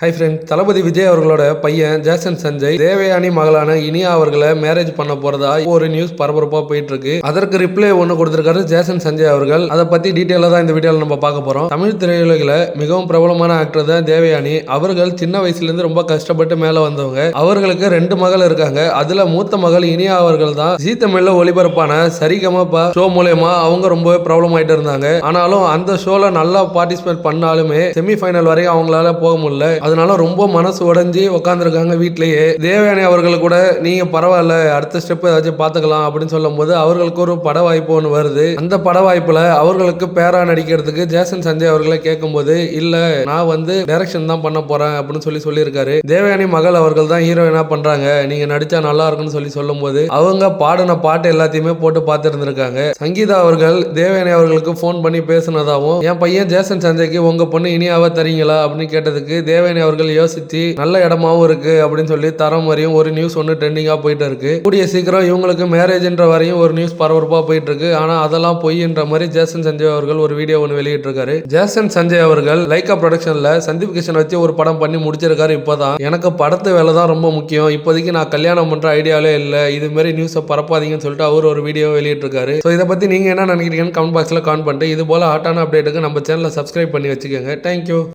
High friend தளபதி விஜய் அவர்களோட பையன் Jason Sanjay Devayani மகளான இனியா அவர்களை மேரேஜ் பண்ண போறதா ஒரு நியூஸ் பரபரப்பா போயிட்டு இருக்கு அதற்கு ரிப்ளை ஒன்று கொடுத்திருக்காரு ஜேசன் சஞ்சய் அவர்கள். அதை பத்தி டீட்டெயிலாக தான் இந்த வீடியோவில் நம்ம பார்க்க போறோம். தமிழ் திரையுலகில் மிகவும் பிரபலமான ஆக்டர் தான் தேவயானி. அவர்கள் சின்ன வயசுல இருந்து ரொம்ப கஷ்டப்பட்டு மேல வந்தவங்க. அவர்களுக்கு ரெண்டு மகள் இருக்காங்க. அதுல மூத்த மகள் இனியா அவர்கள் தான். ஜி தமிழ்ல ஒளிபரப்பான சரிகமப்பா ஷோ மூலயமா அவங்க ரொம்பவே பிரபலம் ஆயிட்டு இருந்தாங்க. ஆனாலும் அந்த ஷோல நல்லா பார்ட்டிசிபேட் பண்ணாலுமே செமி ஃபைனல் வரையும் அவங்களால போக முடியல. அதனால ரொம்ப மனசு உடஞ்சி உட்காந்துருக்காங்க வீட்லயே. தேவயானி அவர்கள் கூட நீங்க பரவாயில்ல அடுத்த ஸ்டெப் ஏதாச்சும் பார்த்துக்கலாம் அப்படின்னு சொல்லும்போது அவர்களுக்கு ஒரு பட வாய்ப்பு ஒன்று வருது. அந்த பட வாய்ப்புல அவர்களுக்கு பேரா நடிக்கிறதுக்கு ஜேசன் சஞ்சய் அவர்களை கேட்கும்போது இல்ல நான் வந்து டைரக்ஷன் தான் பண்ண போறேன் அப்படின்னு சொல்லி சொல்லியிருக்காரு. தேவயானி மகள் அவர்கள் தான் ஹீரோயினா பண்றாங்க. நீங்க நடிச்சா நல்லா இருக்குன்னு சொல்லி சொல்லும்போது அவங்க பாடின பாட்டு எல்லாத்தையுமே போட்டு பார்த்துருந்துருக்காங்க சங்கீதா அவர்கள் தேவயானி அவர்களுக்கு ஃபோன் பண்ணி பேசினதாகவும் என் பையன் ஜேசன் சஞ்சய்க்கு உங்க பொண்ணு இனியாவா தரீங்களா? அப்படின்னு கேட்டதுக்கு தேவயானி அவர்கள் யோசித்து நல்ல இடமாவும் இருக்கு அப்படின்னு சொல்லி தரம் வரையும் ஒரு நியூஸ் ஒன்று ட்ரெண்டிங்காக போயிட்டு இருக்கு. கூடிய சீக்கிரம் இவங்களுக்கு மேரேஜ்ன்ற வரையும் ஒரு நியூஸ் பரபரப்பாக போயிட்டு இருக்கு. ஆனால் அதெல்லாம் பொய்ன்ற மாதிரி ஜேசன் சஞ்சய் அவர்கள் ஒரு வீடியோ ஒன்று வெளியிட்டிருக்காரு. ஜேசன் சஞ்சய் அவர்கள் லைக்கா ப்ரொடக்ஷனில் சந்தீப் கிஷன் வச்சு ஒரு படம் பண்ணி முடிச்சிருக்காரு இப்போதான். எனக்கு படத்து வேலை தான் ரொம்ப முக்கியம். இப்போதைக்கு நான் கல்யாணம் பண்ணுற ஐடியாலே இல்லை. இது மாதிரி நியூஸை பரப்பாதீங்கன்னு சொல்லிட்டு அவர் ஒரு வீடியோ வெளியிட்டிருக்காரு. ஸோ இதை பற்றி நீங்கள் என்ன நினைக்கிறீங்கன்னு கமெண்ட் பாக்ஸில் கான் பண்ணிட்டு இது போல ஹாட்டான அப்டேட்டுக்கு நம்ம சேனலை சப்ஸ்கிரைப் பண்ணி வச்சுக்கோங்க. தேங்க்யூ